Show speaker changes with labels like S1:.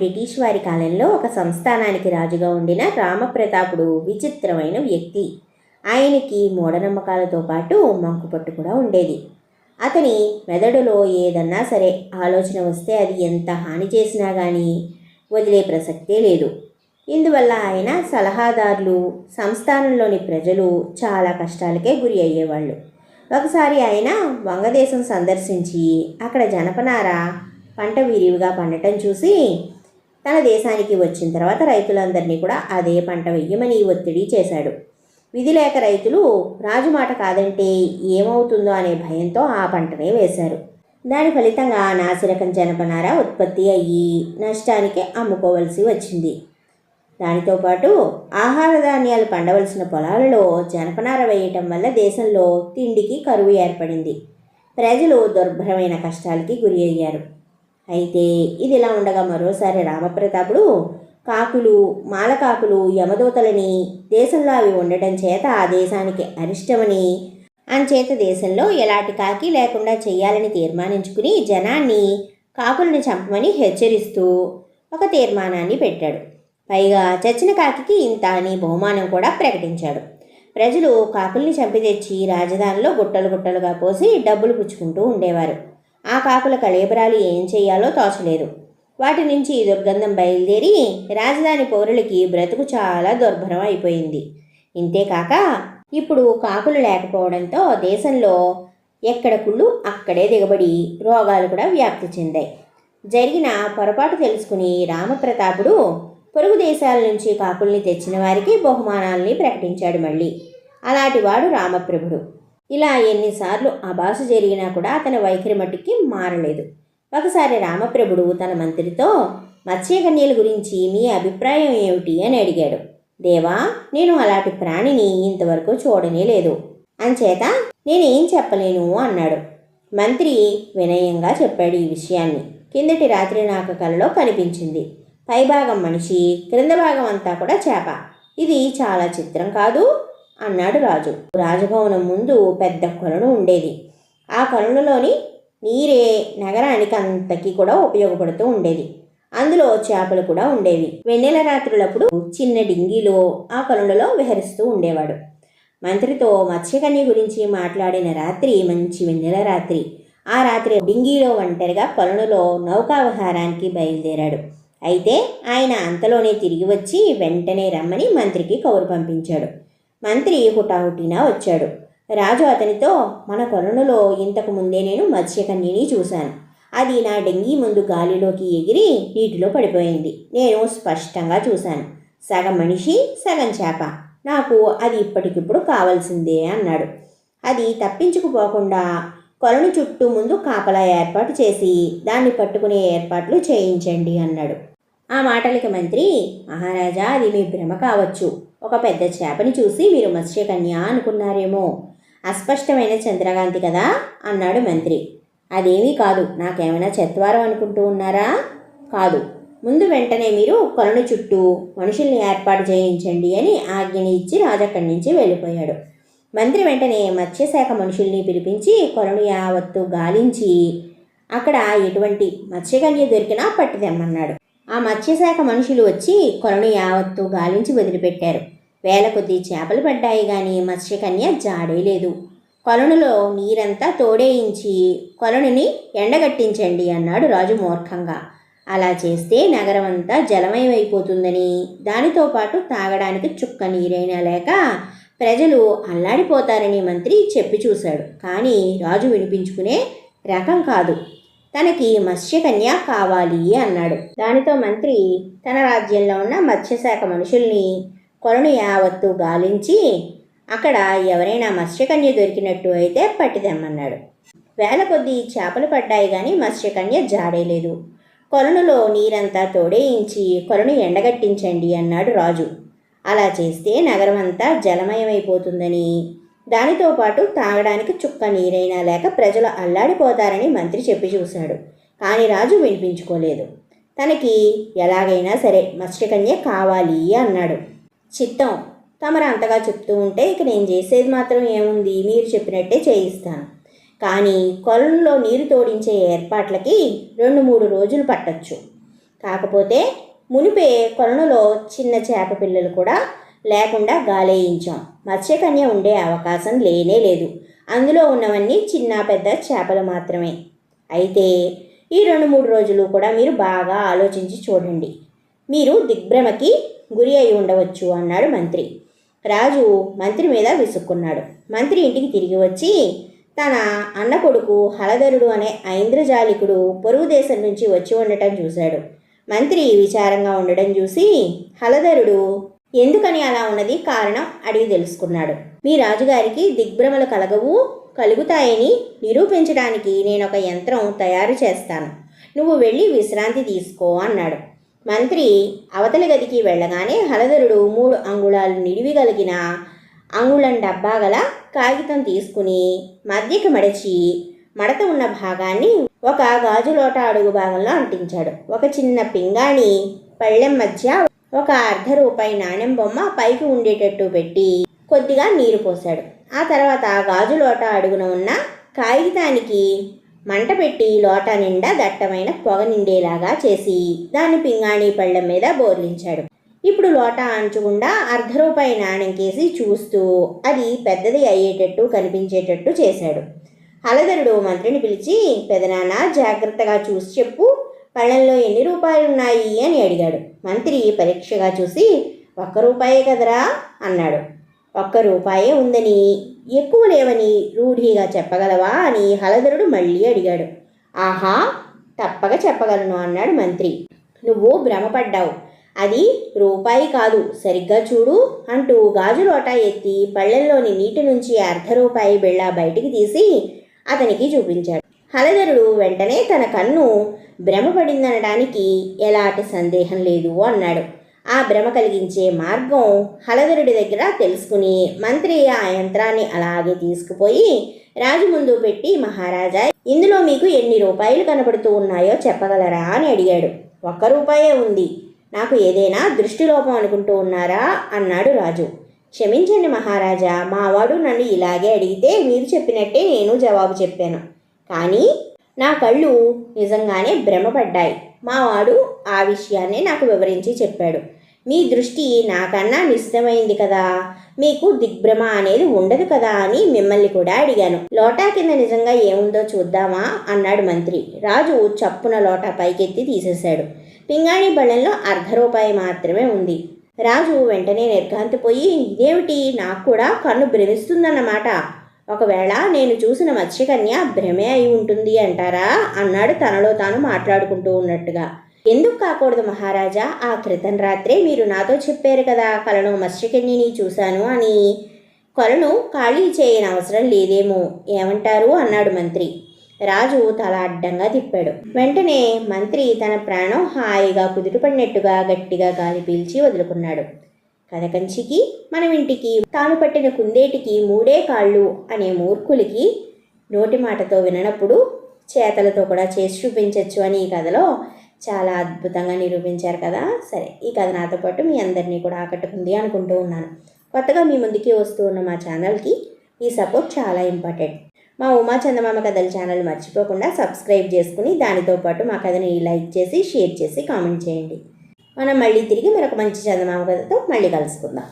S1: British వారి కాలంలో ఒక సంస్థానానికి రాజుగా ఉండిన రామప్రతాపుడు విచిత్రమైన వ్యక్తి. ఆయనకి మూఢనమ్మకాలతో పాటు మంకుపట్టు కూడా ఉండేది. అతని మెదడులో ఏదన్నా సరే ఆలోచన వస్తే అది ఎంత హాని చేసినా కానీ వదిలే ప్రసక్తే లేదు. ఇందువల్ల ఆయన సలహాదారులు సంస్థానంలోని ప్రజలు చాలా కష్టాలకే గురి అయ్యేవాళ్ళు. ఒకసారి ఆయన వంగదేశం సందర్శించి అక్కడ జనపనార పంట విరివిగా పండటం చూసి తన దేశానికి వచ్చిన తర్వాత రైతులందరినీ కూడా అదే పంట వెయ్యమని ఒత్తిడి చేశాడు. విధి లేక రైతులు రాజు మాట కాదంటే ఏమవుతుందో అనే భయంతో ఆ పంటనే వేశారు. దాని ఫలితంగా నాసిరకం జనపనార ఉత్పత్తి అయ్యి నష్టానికి అమ్ముకోవలసి వచ్చింది. దానితో పాటు ఆహార ధాన్యాలు పండవలసిన పొలాలలో జనపనార వేయటం వల్ల దేశంలో తిండికి కరువు ఏర్పడింది. ప్రజలు దుర్భరమైన కష్టాలకి గురి అయ్యారు. అయితే ఇది ఇలా ఉండగా మరోసారి రామప్రతాపుడు కాకులు మాలకాకులు యమదూతలని దేశంలో అవి ఉండటం చేత ఆ దేశానికి అరిష్టమని అంచేత దేశంలో ఎలాంటి కాకి లేకుండా చేయాలని తీర్మానించుకుని జనాన్ని కాకులను చంపమని హెచ్చరిస్తూ ఒక తీర్మానాన్ని పెట్టాడు. పైగా చచ్చిన కాకికి ఇంత అని బహుమానం కూడా ప్రకటించాడు. ప్రజలు కాకుల్ని చంపి తెచ్చి రాజధానిలో గుట్టలు గుట్టలుగా పోసి డబ్బులు పుచ్చుకుంటూ ఉండేవారు. ఆ కాకుల కళేబరాలు ఏం చేయాలో తోచలేదు వాటి నుంచి దుర్గంధం బయలుదేరి రాజధాని పౌరులకి బ్రతుకు చాలా దుర్భరం అయిపోయింది. ఇంతేకాక ఇప్పుడు కాకులు లేకపోవడంతో దేశంలో ఎక్కడ కుళ్ళు అక్కడే దిగబడి రోగాలు కూడా వ్యాప్తి చెందాయి. జరిగిన పొరపాటు తెలుసుకుని రామప్రతాపుడు పొరుగు దేశాల నుంచి కాకుల్ని తెచ్చిన వారికి బహుమానాల్ని ప్రకటించాడు మళ్ళీ. అలాంటివాడు రామప్రభుడు. ఇలా ఎన్నిసార్లు అబాసు జరిగినా కూడా అతని వైఖరి మట్టుకి మారలేదు. ఒకసారి రామప్రభుడు తన మంత్రితో మత్స్యకన్యల గురించి మీ అభిప్రాయం ఏమిటి అని అడిగాడు. దేవా నేను అలాంటి ప్రాణిని ఇంతవరకు చూడనే లేదు. అంచేత నేనేం చెప్పలేను అన్నాడు. మంత్రి వినయంగా చెప్పాడు ఈ విషయాన్ని. కిందటి రాత్రి నాకు కలలో కనిపించింది. పైభాగం మనిషి క్రింద భాగం అంతా కూడా చేప. ఇది చాలా చిత్రం కాదు? అన్నాడు రాజు. రాజభవనం ముందు పెద్ద కొలను ఉండేది. ఆ కొలనులోని నీరే నగరానికి అంతకి కూడా ఉపయోగపడుతూ ఉండేది. అందులో చేపలు కూడా ఉండేవి. వెన్నెల రాత్రులప్పుడు చిన్న డింగిలో ఆ కొలనులో విహరిస్తూ ఉండేవాడు. మంత్రితో మత్స్యకన్య గురించి మాట్లాడిన రాత్రి మంచి వెన్నెల రాత్రి. ఆ రాత్రి డింగీలో ఒంటరిగా కొలనులో నౌకావిహారానికి బయలుదేరాడు. అయితే ఆయన అంతలోనే తిరిగి వచ్చి వెంటనే రమ్మని మంత్రికి కౌరు పంపించాడు. మంత్రి హుటాహుటినా వచ్చాడు. రాజు అతనితో మన కొలనులో ఇంతకు ముందే నేను మత్స్యకన్యని చూశాను. అది నా డెంగీ ముందు గాలిలోకి ఎగిరి నీటిలో పడిపోయింది. నేను స్పష్టంగా చూశాను. సగం మనిషి సగం చేప. నాకు అది ఇప్పటికిప్పుడు కావాల్సిందే అన్నాడు. అది తప్పించుకుపోకుండా కొలను చుట్టూ ముందు కాపలా ఏర్పాటు చేసి దాన్ని పట్టుకునే ఏర్పాట్లు చేయించండి అన్నాడు. ఆ మాటలకి మంత్రి మహారాజా అది మీ భ్రమ కావచ్చు. ఒక పెద్ద చేపని చూసి మీరు మత్స్యకన్య అనుకున్నారేమో. అస్పష్టమైన చంద్రకాంతి కదా? అన్నాడు మంత్రి. అదేమీ కాదు. నాకేమైనా చెత్వారం అనుకుంటూ ఉన్నారా? కాదు. ముందు వెంటనే మీరు కొలను చుట్టూ మనుషుల్ని ఏర్పాటు చేయించండి అని ఆజ్ఞని ఇచ్చి రాజక్కడి నుంచి వెళ్ళిపోయాడు. మంత్రి వెంటనే మత్స్యశాఖ మనుషుల్ని పిలిపించి కొలను యావత్తు గాలించి అక్కడ ఎటువంటి మత్స్యకన్య దొరికినా పట్టుదెమ్మన్నాడు. ఆ మత్స్యశాఖ మనుషులు వచ్చి కొలను యావత్తు గాలించి వదిలిపెట్టారు. వేల కొద్ది చేపలు పడ్డాయి కానీ మత్స్యకన్య జాడే లేదు. కొలనులో నీరంతా తోడేయించి కొలనుని ఎండగట్టించండి అన్నాడు రాజు మూర్ఖంగా. అలా చేస్తే నగరం అంతా జలమయమైపోతుందని దానితో పాటు తాగడానికి చుక్క నీరైనా లేక ప్రజలు అల్లాడిపోతారని మంత్రి చెప్పి చూశాడు. కానీ రాజు వినిపించుకునే రకం కాదు. తనకి మత్స్యకన్య కావాలి అన్నాడు. దానితో మంత్రి తన రాజ్యంలో ఉన్న మత్స్యశాఖ మనుషుల్ని కొలను యావత్తు గాలించి అక్కడ ఎవరైనా మత్స్యకన్య దొరికినట్టు అయితే పట్టిదెమ్మన్నాడు వేల కొద్దీ చేపలు పడ్డాయి కానీ మత్స్యకన్య జాడేలేదు కొలనులో నీరంతా తోడేయించి కొలను ఎండగట్టించండి అన్నాడు రాజు. అలా చేస్తే నగరం అంతా జలమయమైపోతుందని దానితో పాటు తాగడానికి చుక్క నీరైనా లేక ప్రజలు అల్లాడిపోతారని మంత్రి చెప్పి చూశాడు. కానీ రాజు వినిపించుకోలేదు. తనకి ఎలాగైనా సరే మత్స్యకన్య కావాలి అన్నాడు. చిత్తం. తమరు అంతగా చెప్తూ ఉంటే ఇక నేను చేసేది మాత్రం ఏముంది? మీరు చెప్పినట్టే చేయిస్తాను. కానీ కొలంలో నీరు తోడించే ఏర్పాట్లకి రెండు మూడు రోజులు పట్టచ్చు. కాకపోతే మునిపే కొలనులో చిన్న చేప పిల్లలు కూడా లేకుండా గాలేయించాం. మత్స్యకన్య ఉండే అవకాశం లేనే లేదు. అందులో ఉన్నవన్నీ చిన్న పెద్ద చేపలు మాత్రమే. అయితే ఈ రెండు మూడు రోజులు కూడా మీరు బాగా ఆలోచించి చూడండి. మీరు దిగ్భ్రమకి గురి అయి ఉండవచ్చు అన్నాడు మంత్రి. రాజు మంత్రి మీద విసుక్కున్నాడు. మంత్రి ఇంటికి తిరిగి వచ్చి తన అన్న కొడుకు హలధరుడు అనే ఐంద్రజాలికుడు పొరుగు దేశం నుంచి వచ్చి ఉండటం చూశాడు. మంత్రి విచారంగా ఉండడం చూసి హలధరుడు ఎందుకని అలా ఉన్నది? కారణం అడిగి తెలుసుకున్నాడు. మీ రాజుగారికి దిగ్భ్రమలు కలగవు కలుగుతాయని నిరూపించడానికి నేను ఒక యంత్రం తయారు చేస్తాను. నువ్వు వెళ్ళి విశ్రాంతి తీసుకో అన్నాడు. మంత్రి అవతలి గదికి వెళ్ళగానే హలధరుడు మూడు అంగుళాలు నిడివి కలిగిన అంగుళం డబ్బా గల కాగితం తీసుకుని మధ్యకి మడిచి మడత ఉన్న భాగాన్ని ఒక గాజు లోట అడుగు భాగంలో అంటించాడు. ఒక చిన్న పింగాణి పళ్ళెం మధ్య ఒక అర్ధ రూపాయి నాణెం బొమ్మ పైకి ఉండేటట్టు పెట్టి కొద్దిగా నీరు పోశాడు. ఆ తర్వాత గాజు లోట అడుగున ఉన్న కాగితానికి మంట పెట్టి లోట నిండా దట్టమైన పొగ నిండేలాగా చేసి దాన్ని పింగాణి పళ్ళం మీద బోర్లించాడు. ఇప్పుడు లోట అంచుకుండా అర్ధ రూపాయి నాణెంకేసి చూస్తూ అది పెద్దది అయ్యేటట్టు కనిపించేటట్టు చేశాడు. హలదరుడు మంత్రిని పిలిచి పెదనాన్న జాగ్రత్తగా చూసి చెప్పు. పళ్ళెంలో ఎన్ని రూపాయలు ఉన్నాయి? అని అడిగాడు. మంత్రి పరీక్షగా చూసి ఒక్క రూపాయే కదరా? అన్నాడు. ఒక్క రూపాయే ఉందని ఎక్కువ లేవని రూఢిగా చెప్పగలవా అని హలధరుడు మళ్ళీ అడిగాడు. ఆహా తప్పక చెప్పగలను అన్నాడు మంత్రి. నువ్వు భ్రమపడ్డావు. అది రూపాయి కాదు సరిగ్గా చూడు అంటూ గాజు లోటా ఎత్తి పళ్ళెల్లోని నీటి నుంచి అర్ధ రూపాయి బిళ్ళ బయటికి తీసి అతనికి చూపించాడు. హలధరుడు వెంటనే తన కన్ను భ్రమపడిందనడానికి ఎలాంటి సందేహం లేదు అన్నాడు. ఆ భ్రమ కలిగించే మార్గం హలధరుడి దగ్గర తెలుసుకుని మంత్రి ఆ యంత్రాన్ని అలాగే తీసుకుపోయి రాజు ముందు పెట్టి మహారాజా ఇందులో మీకు ఎన్ని రూపాయలు కనబడుతూ ఉన్నాయో చెప్పగలరా? అని అడిగాడు. ఒక్క రూపాయే ఉంది. నాకు ఏదైనా దృష్టిలోపం అనుకుంటూ ఉన్నారా? అన్నాడు రాజు. క్షమించండి మహారాజా మావాడు నన్ను ఇలాగే అడిగితే మీరు చెప్పినట్టే నేను జవాబు చెప్పాను. కానీ నా కళ్ళు నిజంగానే భ్రమపడ్డాయి. మావాడు ఆ విషయాన్ని నాకు వివరించి చెప్పాడు. మీ దృష్టి నాకన్నా నిశ్చితమైంది కదా. మీకు దిగ్భ్రమ అనేది ఉండదు కదా అని మిమ్మల్ని కూడా అడిగాను. లోటా కింద నిజంగా ఏముందో చూద్దామా అన్నాడు మంత్రి. రాజు చప్పున లోటా పైకెత్తి తీసేశాడు. పింగాణి బళ్ళంలో అర్ధ రూపాయి మాత్రమే ఉంది. రాజు వెంటనే నిర్ఘాంతిపోయి ఇదేమిటి? నాకు కూడా కన్ను భ్రమిస్తుందన్నమాట. ఒకవేళ నేను చూసిన మత్స్యకన్య భ్రమే అయి ఉంటుంది అంటారా? అన్నాడు తనలో తాను మాట్లాడుకుంటూ ఉన్నట్టుగా. ఎందుకు కాకూడదు మహారాజా? ఆ క్రితం రాత్రే మీరు నాతో చెప్పారు కదా కలను మత్స్యకన్యని చూశాను అని. కొలను ఖాళీ చేయని అవసరం లేదేమో ఏమంటారు? అన్నాడు మంత్రి. రాజు తల అడ్డంగా తిప్పాడు. వెంటనే మంత్రి తన ప్రాణం హాయిగా కుదుటపడినట్టుగా గట్టిగా గాలి పీల్చి వదులుకున్నాడు. కథకంచికి మనం ఇంటికి తాను పట్టిన కుందేటికి మూడే కాళ్ళు అనే మూర్ఖులకి నోటి మాటతో విననప్పుడు చేతలతో కూడా చేసి చూపించవచ్చు అని ఈ కథలో చాలా అద్భుతంగా నిరూపించారు కదా. సరే ఈ కథ నాతో పాటు మీ అందరినీ కూడా ఆకట్టుకుంది అనుకుంటూ ఉన్నాను. కొత్తగా మీ ముందుకి వస్తూ ఉన్న మా ఛానల్కి ఈ సపోర్ట్ చాలా ఇంపార్టెంట్. మా ఉమా చందమామ కథల ఛానల్ మర్చిపోకుండా సబ్స్క్రైబ్ చేసుకుని దానితో పాటు మా కథని లైక్ చేసి షేర్ చేసి కామెంట్ చేయండి. మనం మళ్ళీ తిరిగి మరొక మంచి చందమామ కథతో మళ్ళీ కలుసుకుందాం.